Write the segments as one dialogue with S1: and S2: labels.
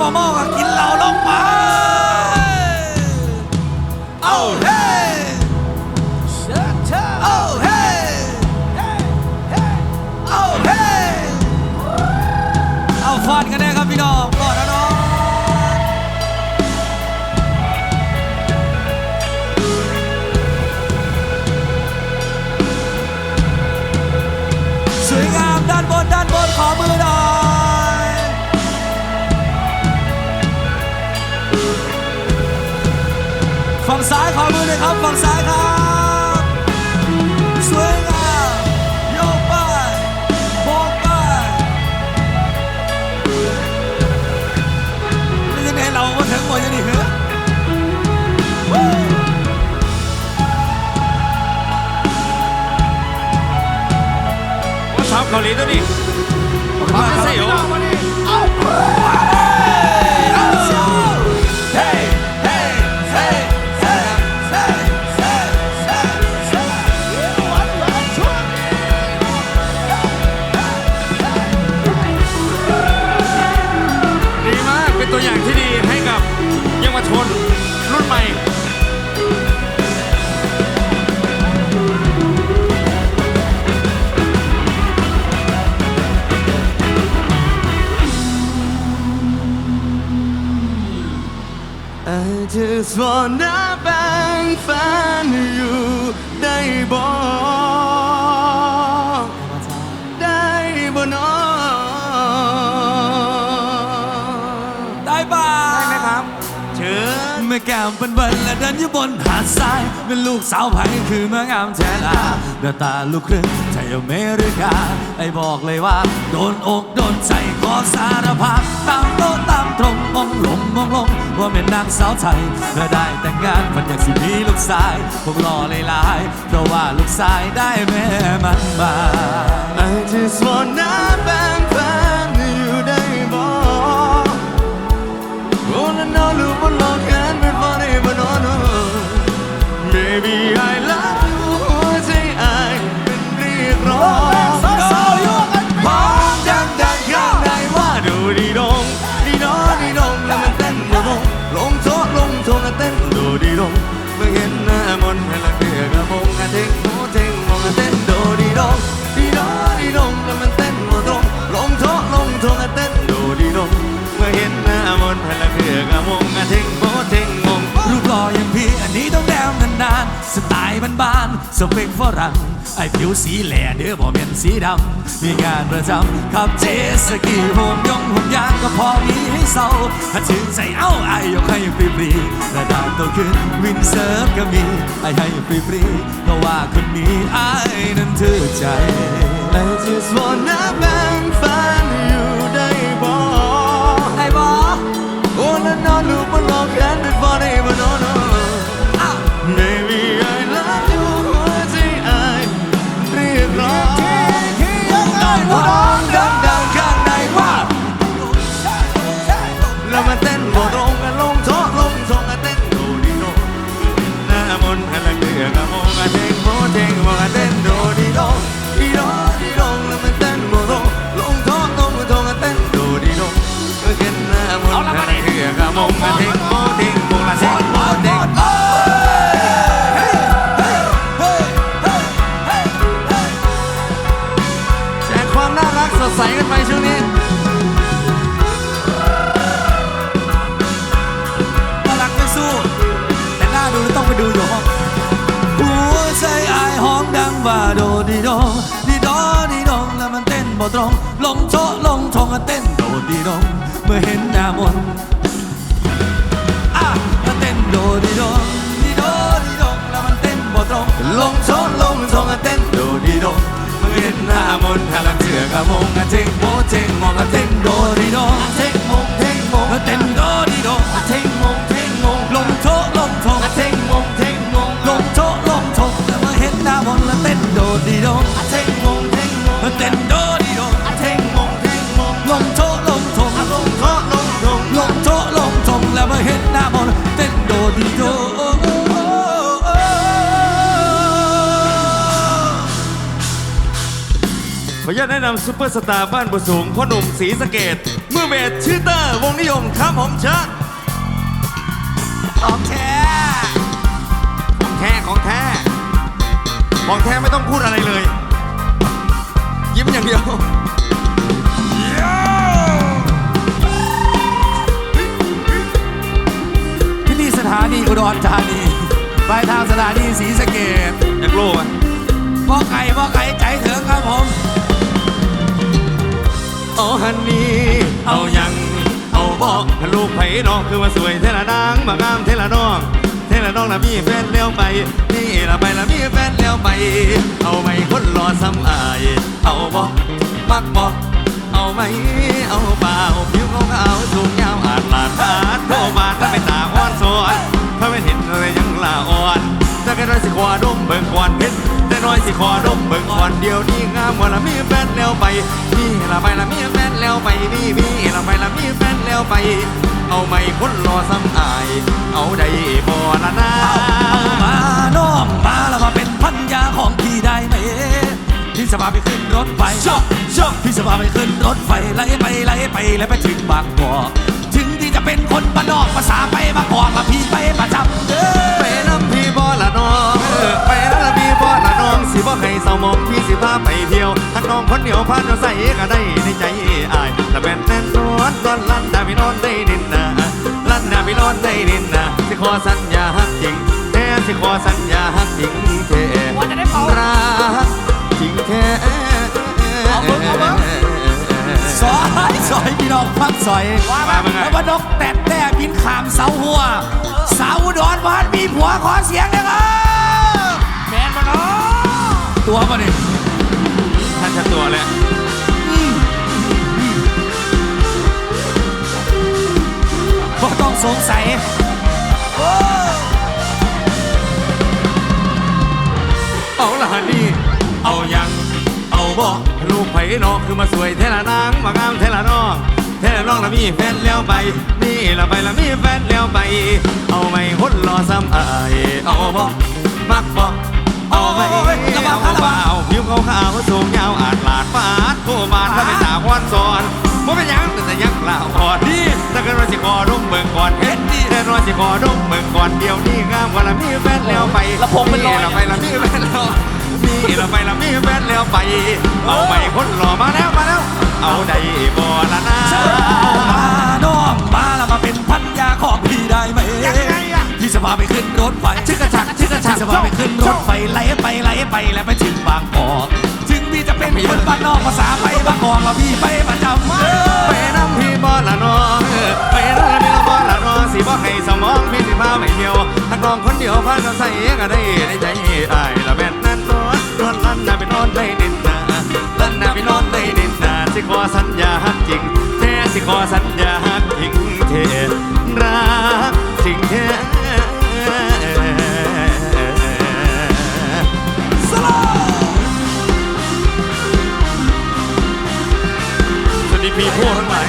S1: บ่เมอก็กินเหล้าลงไป ฝั่งซ้ายขอมือหน่อยครับ ฝั่งซ้ายครับ สวยงามโยกไปโบกไปนี่ยังไงเรามาถึงหมดยังนี่เหรอ
S2: ว่าสาวเกาหลีตัวนี้มาไม่ใช่เหรอ บ่
S3: งฝันอยู่ได้บ่ได้บ่เนอ
S1: ได้ป่ะ
S3: ได้ไหมครับ เชิญ
S1: แม่แก้มเป็นเบินและเดินอยู่บนหาดทราย เป็นลูกสาวไผ่คือเมืองงามแทนอาหน้าตาลูกครึ่งไทยอเมริกา ไอ้บอกเลยว่า โดนอกโดนใจขอสารภาพตามโตตามตรงมองลงมองลงว่าเป็นนางสาวไทยเมื่อได้แต่งงานมันอยากสิมีลูกชายพวกรอเลยลายเพราะว่าลูกชายได้แม่มันมา
S3: I just wanna be บ้าน
S1: สเปคฝรั่งไอผิวสีแหล่เด้อบ่เป็นสีดำ มีงานประจำขับเจสกีห่วงยงห่วงยางก็พอมีให้เศร้าถ้าถึงใจเอ้าไอยกให้ฟรีๆระดับโตขึ้นวินเซิร์ฟก็มีไอให้ฟรีๆเพราะว่าคนนี้ไอนั้นถือใจ
S3: I just wanna แดีดงเมื่อเห็นหน้ามนต์อะแล้วเต้นโดดีดง
S1: ดีโดดีดงแล้วมันเต้นบ่ตรงลงชนลงชงอะเต้นโดดีดง
S3: เมื่อเห็นหน้ามนต์หาลังเสือกะมงกระเจงโบเจงมองก
S1: ระ
S3: เจ
S1: งำ
S2: ซุปเปอร์สตาร์บ้านบัวสูงพ่อหนุ่มศรีสะเกด
S1: เมื่
S3: อเบสชื่อเตอร์วงนิยมครับผมเชิญ
S1: ของแท้
S3: ของแท้ของแท้ของแท้ไม่ต้องพูดอะไรเลย ยิ้มอย่างเดียว
S1: ที่นี่สถานีอุดรธานีปลายทางสถานีศรีสะเกด
S3: อยากโลกอะ
S1: พ่อไก่พ่อไก่ใจถึงครับผม
S3: เอาฮันนี่เอายังเอาบอกลูกไผ่น้องคือมาสวยเทละนางมางามเทละน้องเทละน้องละมีแฟนเลี้ยวไปนี่ละไปละมีแฟนเลี้ยวไป เอาไหมคนรอซ้ำอาย เอาบอกมักบอกเอาไหมเอาเปล่าผิวขาวๆสูงยาวอาดลาดอาดโทมาถ้าไม่ตาอ่อนสวนถ้าไม่เห็นอะไรยังลาอ่อนถ้าแค่น้สิขวาดมเบิ่งก่อนเพชร น้อยสิขวาดมเบิ่งก่อนเดียวนี้งามว่าละมีแฟนแล้วไปนี่ละไปละมีแฟนแล้วไปนี่มีละไปละมีแฟนแล้วไป เอาไหมคนรอซ้ำอาย เอาได้บ่ละนะ
S1: เอามาน้องมาแล้วมาเป็นพันยาของพี่ได้ไหมพี่จะพาไปขึ้นรถไฟ
S3: ชอบชอบ
S1: พี่จะพาไปขึ้นรถไฟไล่ไปไล่ไปแล้วไปถึงบางกอกถึงที่จะเป็นคนบ้านนอกภาษาไปบางกอกละพี่ไปประจำเด้อ
S3: ทักน้องคนเดียวพาเราใส่ก็ได้ในใจอายแต่แม่นแน่นนวลนวลลั่นดาพี่นอนได้ดินนะลั่นดาพี่นอนได้ดินนะสิขอสัญญาฮักจริงแท้สิขอสัญญาฮักจริงแท้รักจริงแท้
S1: ซอยซอยพี่น้องฟังซอย
S3: ว่ามาไง
S1: แล้วว่านกแตดแต่บินขามเสาหัวสาวอุดอนวานมีผัวขอเสียงนะครับแมนมาเนาะตัวมาดิ
S3: ท่านจะตัวเลย
S1: ก็ต้องสงสัยโอ้
S3: เอาละฮันนี่เอายัง เอาบอกลูกไผ่น้องคือมาสวยเทละนางมางามเทละน้องเทละน้องละมีแฟนแล้วไป นี่ละไปละมีแฟนแล้วไป เอาไม่คนรอซ้ำอายเอาบอกมักบอกเอาไม่เอาเบาผิวขาวขา ก่อนเดียวนี่งามว่าละมีแฟนแล้วไป
S1: ละพงเป็นรอย
S3: ละไปละมีแฟนแล้วนี่เราไปละมีแฟนแล้วไป เอาไปคนหล่อมาแล้วมาแล้ว เอาได้บ่ละนะ
S1: เอามาน้องมาแล้วมาเป็นพันยาของพี่ได้ไหมพี่จะพาไปขึ้นรถไฟชึกกระชักชึกกระชักจะพาไปขึ้นรถไฟไล่ไปไล่ไปแล้วไปถึงบางกอกถึงพี่จะเป็นคนบ้านนอกภาษาไปบางกอกแล้วพี่ไปประจำ
S3: ก็ได้ในใจอายละแม่นนั่นนอนนอนลั่นน่ะไปนอนได้ดินนาลั่นน่ะไปนอนได้ดินนาสิขอสัญญาฮักจริงแท้สิขอสัญญาฮักจริงเทรักจริงแท้
S1: สโลว์
S3: สวัสดีพี่พวกทั้งหลาย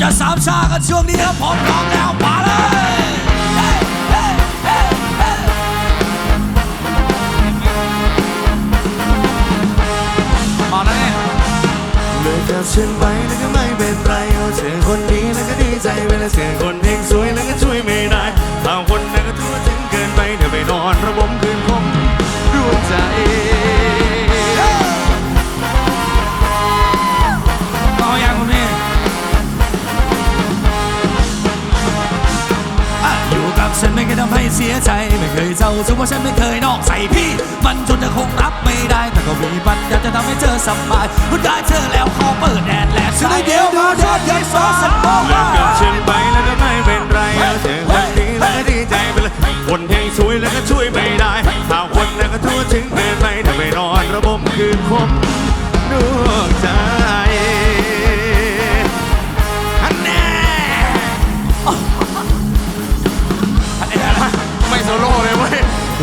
S1: จะสามชากันช่วงนี้ครับผมพร้อมแล้วมาเลยเฮ้เฮ้เฮ้เฮ้มาแล้วเนี่ย
S3: เลิกกับฉันไปแล้วก็ไม่เป็นไรเอาเจอคนดีแล้วก็ดีใจเวลาเจอคนเฮงสวยแล้วก็ช่วยไม่ได้บางคนนั้นก็ทั่วถึงเกินไปเดี๋ยวไปนอนระบม
S1: เศร้าซึ่งว่าฉันไม่เคยนอกใส่พี่ มันจนจะคงรับไม่ได้แต่ก็มีปัญญาจะทำให้เธอสบายคุณได้เธอแล้วขอเปิดแดดแลบสายเดียวมาเดินยันฟ้าสมอง
S3: เลิกกับฉันไปแล้วก็ไม่เป็นไรเอาเจอคนดีแล้วก็ดีใจไปเลยคนเฮงสวยแล้วก็ช่วยไม่ได้บาคนนั้นก็ทั่วถึงเกินไปเดี๋ยวไปนอนระบมคืนคมดวงใจ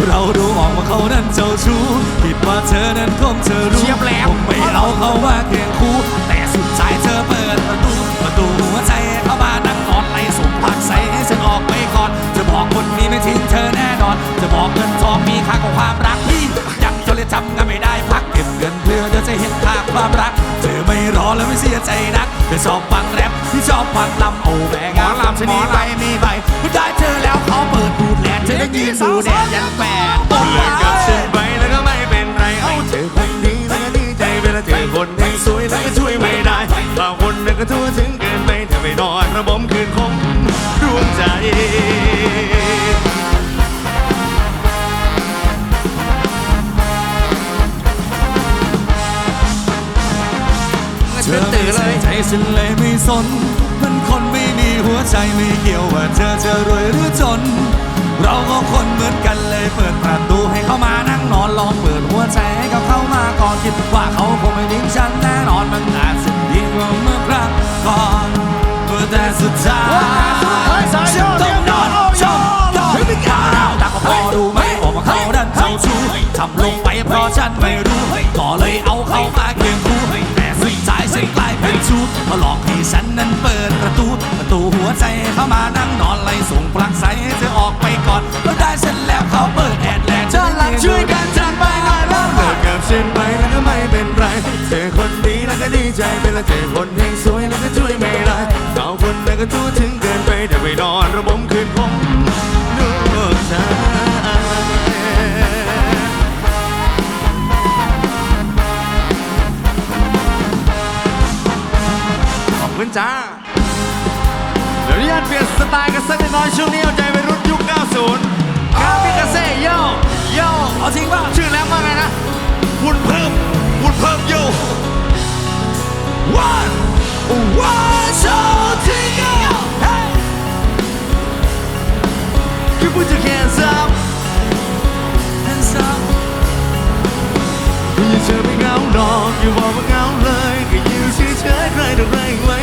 S3: เรา
S1: ดูออกว่าเขานั้นเจ้าชู้คิดว่าเธอนั้นคงเธอรู้
S3: เชียบแล้ว
S1: ผมไม่เอาเขาว่าเคียงคู่ แต่สุดท้ายเธอเปิดประตูประตูหัวใจเข้ามานั่งนอนในสุขผักใสให้ฉันออกไปก่อนจะบอกคนนี้ไม่ทิ้งเธอแน่นอน จะบอกเงินทองมีค่าของความรักพี่ยังจนเลยจำกันไม่ได้พักเก็บเงินเพื่อเธอจะเห็นค่าความรัก พี่ที่ชอบฟังแรปที่ชอบฟังลำโอแบงานลำชนีไปมีใบผู้ได้เธอแล้วเขาเปิดบูดแลนเธอได้ยืนดูแดดยันแปด
S3: เลิกกับฉันไปแล้วก็ไม่เป็นไรเอาเจอคนดีแล้วก็ดีใจเวลาเจอคนแห่งสวยแล้วก็ช่วยไม่ได้บางคนน่ะก็ทั่วถึงเกินไปถ้าไปนอนระบมคืนคมดวงใจ
S1: ฉันเลยไม่สน มันคนไม่มีหัวใจไม่เกี่ยวว่าเธอจะรวยหรือจน เราก็คนเหมือนกันเลยเปิดประตูให้เขามานั่งนอนลองเปิดหัวใจให้กับเขามาก่อนคิดว่าเขาคงไม่ทิ้งฉันแน่นอนมันอาจจะดีกว่าเมื่อครั้งก่อนเมื่อแต่สุดท้ายฉันต้องนอนชมยอมไม่กล้าตาก็พอดูไหมออกมาเขาดันเขาชู้ทำลงไปเพราะฉันไม่รู้ก็เลยเอา ชู้มาหลอกให้ฉันนั้นเปิดประตู ประตูหัวใจให้เขามานั่งนอนไล่ส่งพลังใสให้เธอออกไปก่อนก็ได้ฉันแล้วเขาเปิดแอดแลนจะหลังช่วยกันจากไปง่ายแล้ว
S3: เลิกกับฉันไปแล้วก็ไม่เป็นไรเจอคนดีแล้วก็ดีใจเวลาเจอคนแห่งสวยแล้วก็ช่วยไม่ได้บางคนน่ะก็ทั่วถึง จ้าเดี๋ยวอนุญาตเปลี่ยนสไตล์กันสักนิดหน้อยช่วงนี้เอาใจไปรุ่นยุค 90กราฟิกาเซ่โย่โย่
S1: เอาจริงป่ะ
S3: ชื่อแล้วว่าไงนะหุ่นเพิ่มหุ่นเพิ่มโย่
S1: one one two three go hey
S3: คือพูดจะแค่ซ้ำ
S1: hands up
S3: อย่าเธอไม่เหงาหรอกอย่าบอกว่าเหงาเลยก็อยู่เฉยๆใครต่อใครไว้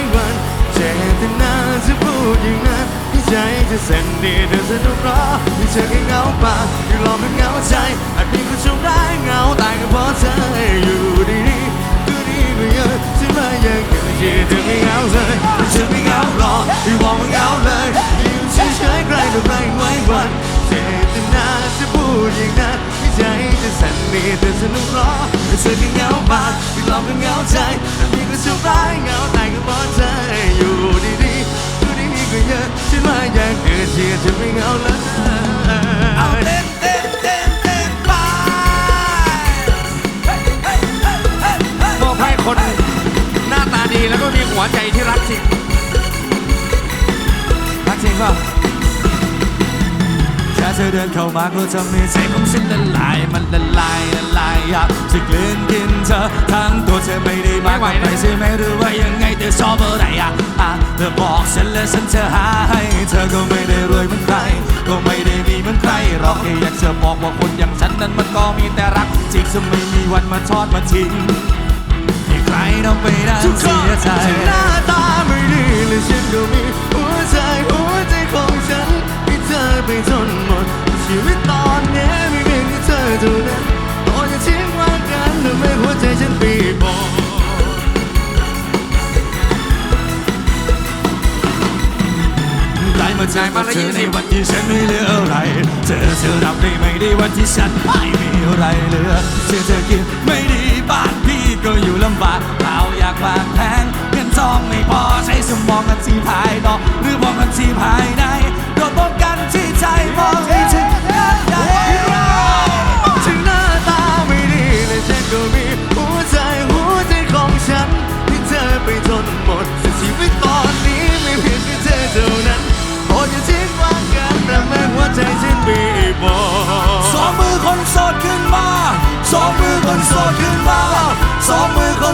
S3: วันเจตนาจะพูดอย่างนั้นที่ใจจะเส้นดีเธอสนุกหรอที่เธอแค่เงาปากอยู่หลอกให้เงาใจอาจมีคนชมร้ายเงาตายก็เพราะเธออยู่ดีๆก็ดีก็เยอะฉันไม่อยากเกิดที่เธอไม่เงาเลยที่เธอไม่เงาหรอกอย่าบอกว่าเงาเลยอยู่เฉยๆใครต่อใครไว้วันเจตนาจะพูดอย่างนั้น ใจจะสั่นดีเธอสนุกหรอไม่เธอที่เหงาบากที่หลอกก็เหงาใจอาจมีคนชมร้ายเหงาตายก็เพราะเธออยู่ดีๆก็ดีก็เยอะฉันไม่อย่างเกิดที่เธอไม่เหงาเลย
S1: เธอเดินเข้ามาก็ทำให้ใจของฉันละลายมันละลายละลายอยากจะกลืนกินเธอทั้งตัวเธอไม่ได้มา
S2: ไม่ไหว
S1: กับใคร
S2: นะ
S1: ใช่ไหมหรือว่ายังไงเธอชอบอะไรอะอะเธอบอกฉันแล้วฉันจะหาให้ เธอก็ไม่ได้รวยเหมือนใคร ก็ไม่ได้มีเหมือนใครหรอกแค่อยากจะบอกว่าคนอย่างฉันนั้นมันก็มีแต่รักจริงจะไม่มีวันมาทอดมาทิ้งให้ใครต้องไปได้
S3: ทุกค
S1: เสี
S3: น
S1: ยใจ
S3: ถึงหน้าตาไม่ดีและฉันก็มีหัวใจหัวใจของฉันให้เธอไปจนหมด ชีวิตตอนนี้ไม่เพียงแค่เธอเท่านั้นโอ้อย่าทิ้งวางกันทำให้หัวใจฉันปีบอ
S1: ได้มาเจอมาเธอในวันที่ฉันไม่เหลืออะไร เธอเธอรับได้ไหมในวันที่ฉันไม่มีอะไรเหลือเธอเธอกินไม่ดีบ้านพี่ก็อยู่ลำบากเราอยากบางแพงเงินทองไม่พอใช้สมองกันที่ภายนอกหรือมองกันที่ภายในโดนป้องกัน ใจมองให้ถึงกันได้
S3: ถึงหน้าตาไม่ดีและฉันก็มีหัวใจหัวใจของฉันให้เธอไปจนหมดแต่ชีวิตตอนนี้ไม่เพียงแค่เธอเท่านั้นโอ้อย่าทิ้งวางกันทำให้หัวใจฉันปีบอ
S1: สองมือคนโสดขึ้นมาสองมือคนโสดขึ้นมาสองมือคน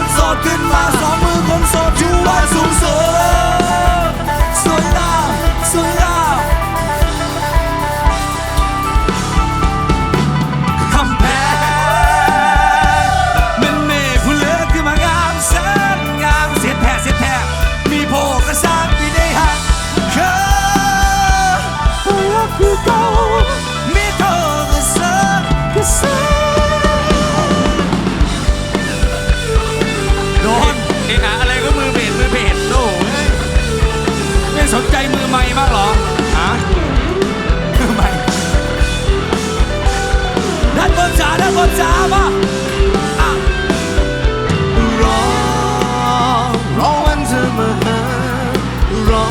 S1: สนใจมือใหม่บ้างเหรอฮะมือใหม่
S3: ด้านบนจ๋าด้านบนจ๋าปะรอรอวันเธอมารอ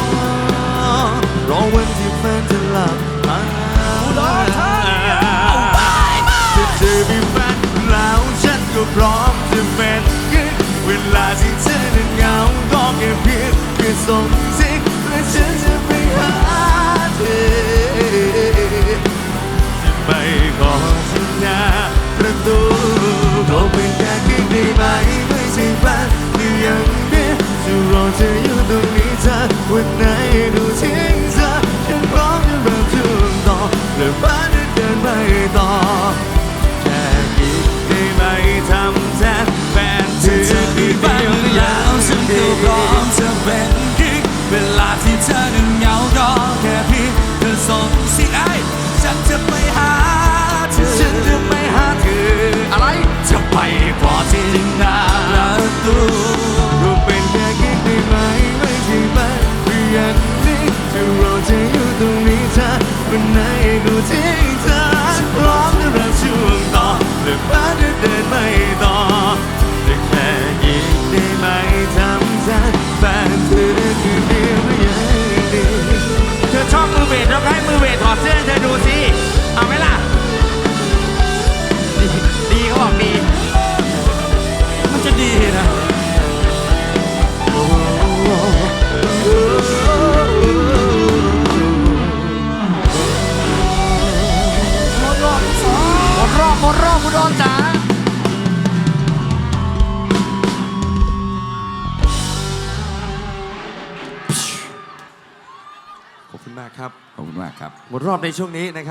S3: รอวันที่แฟนจะหลับมอเธอจะเธอมีแฟนแล้วฉันก็พร้อมจะเป็นเวลาที่เธอนั้นเหงาก็แค่เพียงเพื่อส่ง ธออยู่ตรงนี้เธอวันไหนดูทิ้งเธอฉันพร้อมจะเริ่มช่วงต่อและบ้านเดินไปต่อแค่คิดได้ไหมทำแทนแฟนเธอ
S1: เธอมีบ้างแล้วฉันก็พร้อมจะเป็นกิ๊กเวลาที่เธอนั้นเหงาก็แค่เพียงเธอส่งสิไอฉันจะไปหาเธอ
S3: ฉันจะไปหาเธออะไร
S1: จะไปกอดที่หน้าประตู
S3: บ้าน ในช่วงนี้นะครับ